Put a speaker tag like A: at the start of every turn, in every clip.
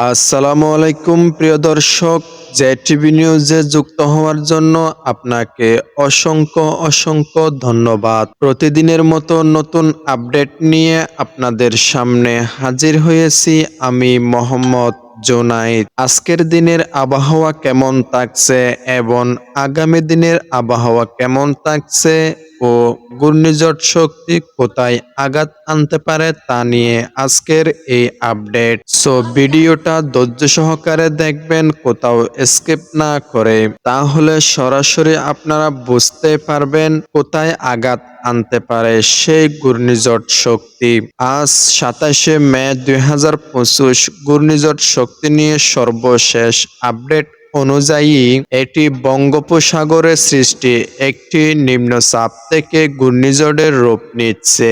A: আসসালামু আলাইকুম, প্রিয় দর্শক। জে টিভি নিউজে যুক্ত হওয়ার জন্য আপনাকে অসংখ্য অসংখ্য ধন্যবাদ। প্রতিদিনের মতো নতুন আপডেট নিয়ে আপনাদের সামনে হাজির হয়েছি আমি মোহাম্মদ জোনাইদ আজকের দিনের আবহাওয়া কেমন থাকছে এবং আগামী দিনের আবহাওয়া কেমন থাকছে ও ঘূর্ণিঝড় শক্তি কোথায় আঘাত আনতে পারে তা নিয়ে আজকের এই আপডেট। সো ভিডিওটা ধৈর্য সহকারে দেখবেন, কোথাও স্কিপ না করে। তাহলে সরাসরি আপনারা বুঝতে পারবেন কোথায় আঘাত আনতে পারে সেই ঘূর্ণিঝড় শক্তি। আজ সাতাশে মে দুই হাজার পঁচিশ, ঘূর্ণিঝড় শক্তি নিয়ে সর্বশেষ আপডেট অনুযায়ী, এটি বঙ্গোপসাগরের সৃষ্টি একটি নিম্নচাপ থেকে ঘূর্ণিঝড়ের রূপ নিচ্ছে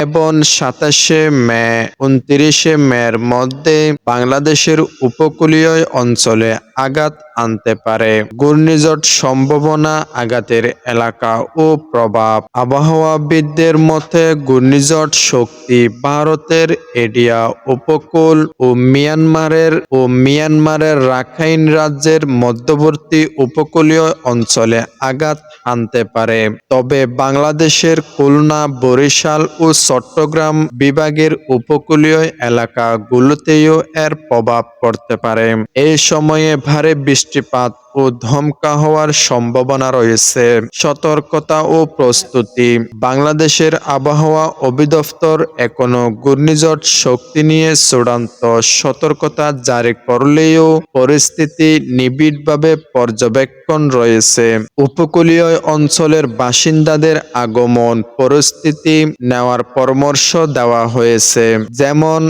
A: এবং সাতাশে মে, উনত্রিশে মের মধ্যে বাংলাদেশের উপকূলীয় অঞ্চলে আঘাত আনতে পারে। ঘূর্ণিঝড় সম্ভাবনা আঘাতের এলাকা ও প্রভাব। আবহাওয়াবিদদের মতে, ঘূর্ণিঝড় শক্তি ভারতের এডিয়া উপকূল ও মিয়ানমারের ও মিয়ানমারের রাখাইন রাজ্যের মধ্যবর্তী উপকূলীয় অঞ্চলে আঘাত আনতে পারে। তবে বাংলাদেশের খুলনা, বরিশাল ও চট্টগ্রাম বিভাগের উপকূলীয় এলাকাগুলোতেও এর প্রভাব পড়তে পারে। এই সময়ে ভারী বৃষ্টিপাত ও ধমকা হওয়ার সম্ভাবনা রয়েছে। সতর্কতা ও প্রস্তুতি। বাংলাদেশের আবহাওয়া অধিদপ্তর এখনও ঘূর্ণিঝড় শক্তি নিয়ে চূড়ান্ত সতর্কতা জারি করলেও পরিস্থিতি নিবিড়ভাবে পর্যবেক্ষণ রয়েছে। উপকূলীয় অঞ্চলের বাসিন্দাদের আগমন, পরিস্থিতি নেওয়ার পরামর্শ দেওয়া হয়েছে, যেমন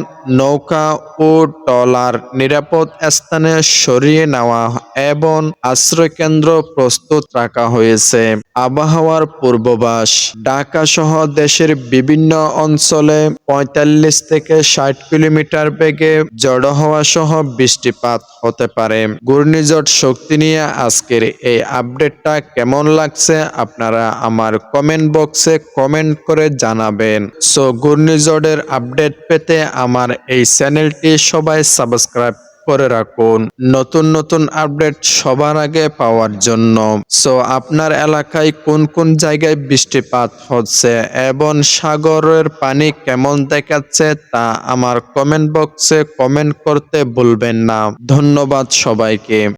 A: নৌকা ও ট্রলার নিরাপদ স্থানে সরিয়ে নেওয়া এবং আশ্রয়কেন্দ্র প্রস্তুত রাখা হয়েছে। আবহাওয়ার পূর্বাভাস ঢাকা সহ দেশের বিভিন্ন অঞ্চলে পঁয়তাল্লিশ থেকে ষাট কিলোমিটার বেগে জড়ো হওয়া সহ বৃষ্টিপাত হতে পারে। ঘূর্ণিঝড় শক্তি নিয়ে আজকের এই আপডেটটা কেমন লাগছে আপনারা আমার কমেন্ট বক্সে কমেন্ট করে জানাবেন। সো, ঘূর্ণিঝড়ের আপডেট পেতে আমার এই চ্যানেলটি সবাই সাবস্ক্রাইব করে রাখুন। নতুন নতুন আপডেট সবার আগে পাওয়ার জন্য। সো আপনার এলাকায় কোন কোন জায়গায় বৃষ্টিপাত হচ্ছে এবং সাগরের পানি কেমন দেখাচ্ছে তা আমার কমেন্ট বক্সে কমেন্ট করতে ভুলবেন না। ধন্যবাদ সবাইকে।